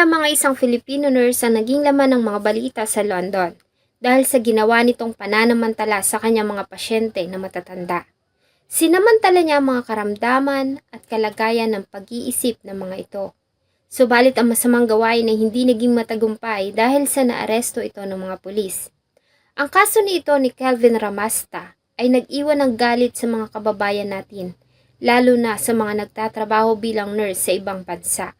lamang ay isang Filipino nurse ang naging laman ng mga balita sa London dahil sa ginawa nitong pananamantala sa kanyang mga pasyente na matatanda. Sinamantala niya ang mga karamdaman at kalagayan ng pag-iisip ng mga ito. Subalit ang masamang gawain ay hindi naging matagumpay dahil sa naaresto ito ng mga pulis. Ang kaso ni ito ni Kelvin Ramasta ay nag-iwan ng galit sa mga kababayan natin, lalo na sa mga nagtatrabaho bilang nurse sa ibang bansa.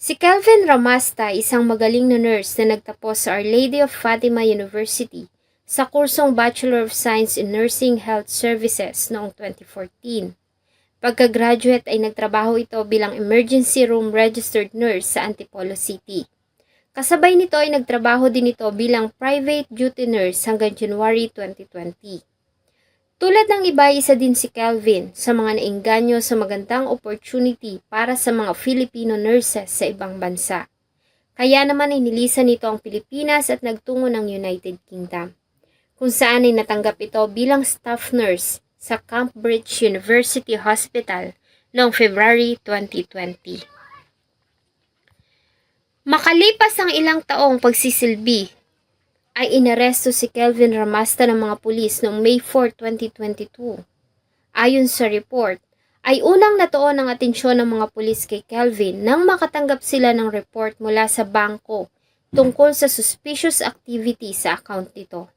Si Kelvin Ramasta, isang magaling na nurse na nagtapos sa Our Lady of Fatima University sa kursong Bachelor of Science in Nursing Health Services noong 2014. Pagka-graduate ay nagtrabaho ito bilang emergency room registered nurse sa Antipolo City. Kasabay nito ay nagtrabaho din ito bilang private duty nurse hanggang January 2020. Tulad ng iba, isa din si Calvin sa mga nainganyo sa magandang opportunity para sa mga Filipino nurses sa ibang bansa. Kaya naman inilisan nito ang Pilipinas at nagtungo ng United Kingdom kung saan ay natanggap ito bilang staff nurse sa Cambridge University Hospital noong February 2020. Makalipas ang ilang taong pagsisilbi, ay inaresto si Kelvin Ramasta ng mga pulis noong May 4, 2022. Ayon sa report, ay unang natuon ang atensyon ng mga pulis kay Kelvin nang makatanggap sila ng report mula sa bangko tungkol sa suspicious activity sa account nito.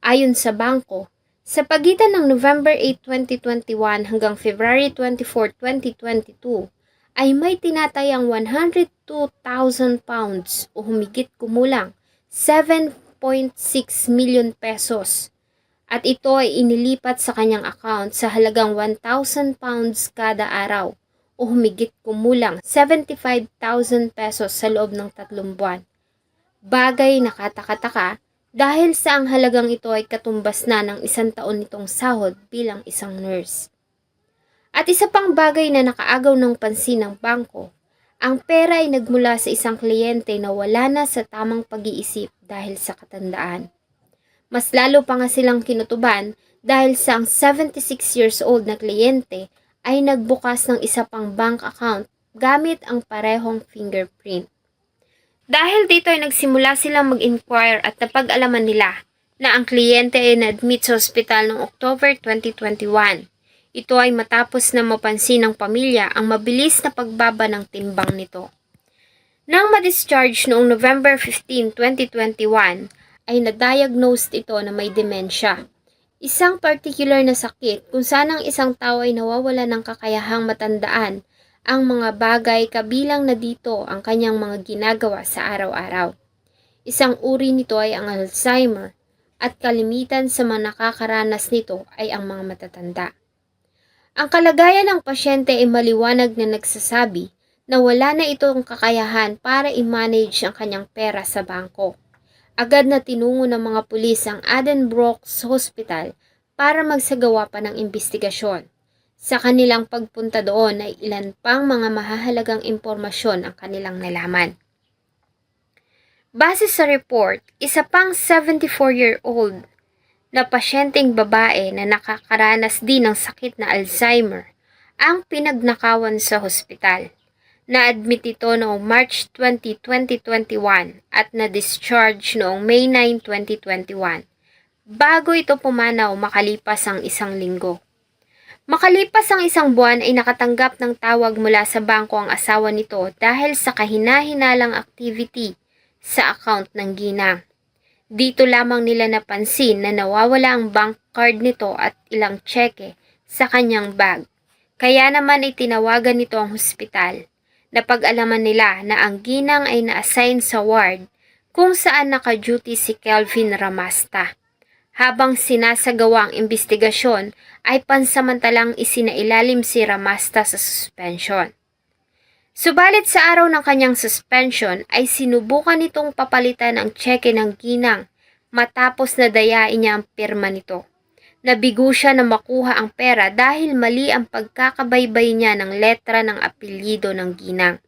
Ayon sa bangko, sa pagitan ng November 8, 2021 hanggang February 24, 2022, ay may tinatayang 102,000 pounds o humigit kumulang 7.6 million pesos. At ito ay inilipat sa kanyang account sa halagang 1,000 pounds kada araw o humigit kumulang 75,000 pesos sa loob ng tatlong buwan. Bagay na katakataka dahil sa ang halagang ito ay katumbas na ng isang taon nitong sahod bilang isang nurse. At isa pang bagay na nakaagaw ng pansin ng bangko, ang pera ay nagmula sa isang kliyente na wala na sa tamang pag-iisip dahil sa katandaan. Mas lalo pa nga silang kinutuban dahil sa ang 76 years old na kliyente ay nagbukas ng isa pang bank account gamit ang parehong fingerprint. Dahil dito ay nagsimula silang mag-inquire at napag-alaman nila na ang kliyente ay na-admit sa ospital noong October 2021. Ito ay matapos na mapansin ng pamilya ang mabilis na pagbaba ng timbang nito. Nang ma-discharge noong November 15, 2021, ay na-diagnosed ito na may demensya. Isang particular na sakit kung saan ang isang tao ay nawawala ng kakayahang matandaan ang mga bagay kabilang na dito ang kanyang mga ginagawa sa araw-araw. Isang uri nito ay ang Alzheimer at kalimitan sa mga nakakaranas nito ay ang mga matatanda. Ang kalagayan ng pasyente ay maliwanag na nagsasabi na wala na itong kakayahan para i-manage ang kanyang pera sa bangko. Agad na tinungo ng mga pulis ang Addenbrooke's Hospital para magsagawa pa ng investigasyon. Sa kanilang pagpunta doon ay ilan pang mga mahahalagang impormasyon ang kanilang nalaman. Base sa report, isa pang 74-year-old na pasyenteng babae na nakakaranas din ng sakit na Alzheimer ang pinagnakawan sa hospital. Na-admit ito noong March 20, 2021 at na-discharge noong May 9, 2021 bago ito pumanaw makalipas ang isang linggo. Makalipas ang isang buwan ay nakatanggap ng tawag mula sa bangko ang asawa nito dahil sa kahina-hinalang activity sa account ng ginang. Dito lamang nila napansin na nawawala ang bank card nito at ilang tseke sa kanyang bag. Kaya naman ay tinawagan nito ang hospital. Napag-alaman nila na ang ginang ay na-assign sa ward kung saan naka-duty si Kelvin Ramasta. Habang sinasagawa ang investigasyon ay pansamantalang isinailalim si Ramasta sa suspension. Subalit sa araw ng kanyang suspension ay sinubukan nitong papalitan ang tseke ng ginang matapos na dayain niya ang pirma nito. Nabigo siya na makuha ang pera dahil mali ang pagkakabaybay niya ng letra ng apelyido ng ginang.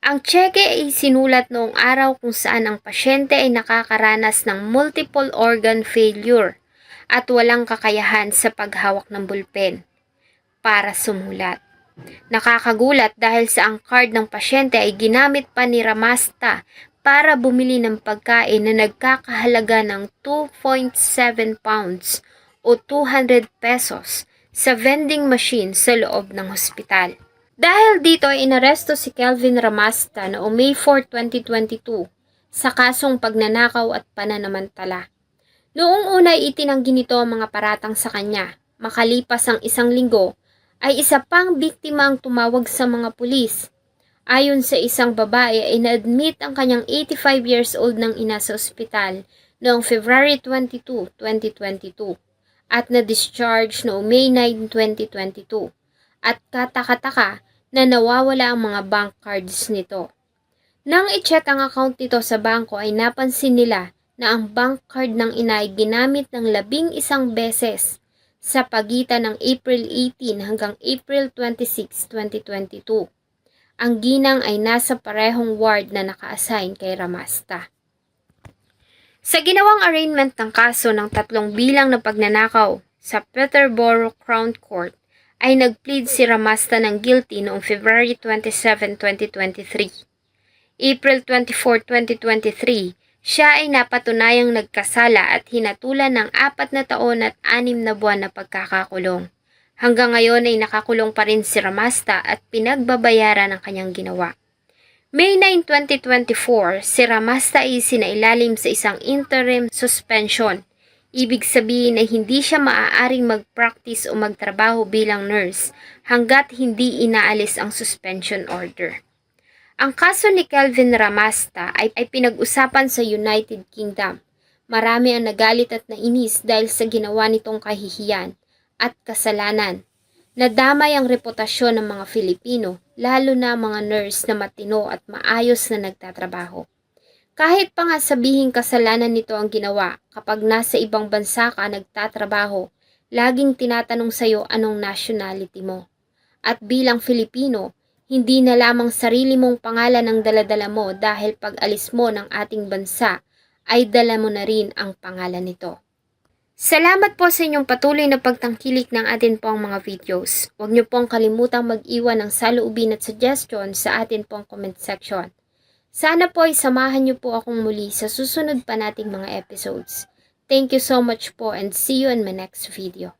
Ang tseke ay sinulat noong araw kung saan ang pasyente ay nakakaranas ng multiple organ failure at walang kakayahan sa paghawak ng bulpen para sumulat. Nakakagulat dahil sa ang card ng pasyente ay ginamit pa ni Ramasta para bumili ng pagkain na nagkakahalaga ng 2.7 pounds o 200 pesos sa vending machine sa loob ng hospital. Dahil dito ay inaresto si Kelvin Ramasta noong May 4, 2022 sa kasong pagnanakaw at pananamantala. Noong una itinanggi nito ang mga paratang sa kanya. Makalipas ang isang linggo, ay isa pang biktima ang tumawag sa mga pulis. Ayon sa isang babae ay na-admit ang kanyang 85 years old ng ina sa ospital noong February 22, 2022 at na-discharge noong May 9, 2022 at katakataka na nawawala ang mga bank cards nito. Nang i-check ang account nito sa bangko ay napansin nila na ang bank card ng ina ay ginamit ng labing isang beses sa pagitan ng April 18 hanggang April 26, 2022. Ang ginang ay nasa parehong ward na naka-assign kay Ramasta. Sa ginawang arraignment ng kaso ng tatlong bilang na pagnanakaw sa Peterborough Crown Court, ay nagplead si Ramasta ng guilty noong February 27, 2023. April 24, 2023, siya ay napatunayang nagkasala at hinatulan ng apat na taon at anim na buwan na pagkakakulong. Hanggang ngayon ay nakakulong pa rin si Ramasta at pinagbabayaran ang kanyang ginawa. May 9, 2024, si Ramasta ay sinailalim sa isang interim suspension. Ibig sabihin ay hindi siya maaaring mag-practice o magtrabaho bilang nurse hanggat hindi inaalis ang suspension order. Ang kaso ni Kelvin Ramasta ay, ay pinag-usapan sa United Kingdom. Marami ang nagalit at nainis dahil sa ginawa nitong kahihiyan at kasalanan. Nadamay ang reputasyon ng mga Filipino, lalo na mga nurse na matino at maayos na nagtatrabaho. Kahit pa nga sabihin kasalanan nito ang ginawa, kapag nasa ibang bansa ka nagtatrabaho, laging tinatanong sa'yo anong nationality mo. At bilang Filipino, hindi na lamang sarili mong pangalan ang daladala mo dahil pag alis mo ng ating bansa, ay dala mo na rin ang pangalan nito. Salamat po sa inyong patuloy na pagtangkilik ng atin pong mga videos. Huwag niyo pong kalimutang mag-iwan ng saloobin at suggestion sa atin pong comment section. Sana po ay samahan niyo po akong muli sa susunod pa nating mga episodes. Thank you so much po and see you in my next video.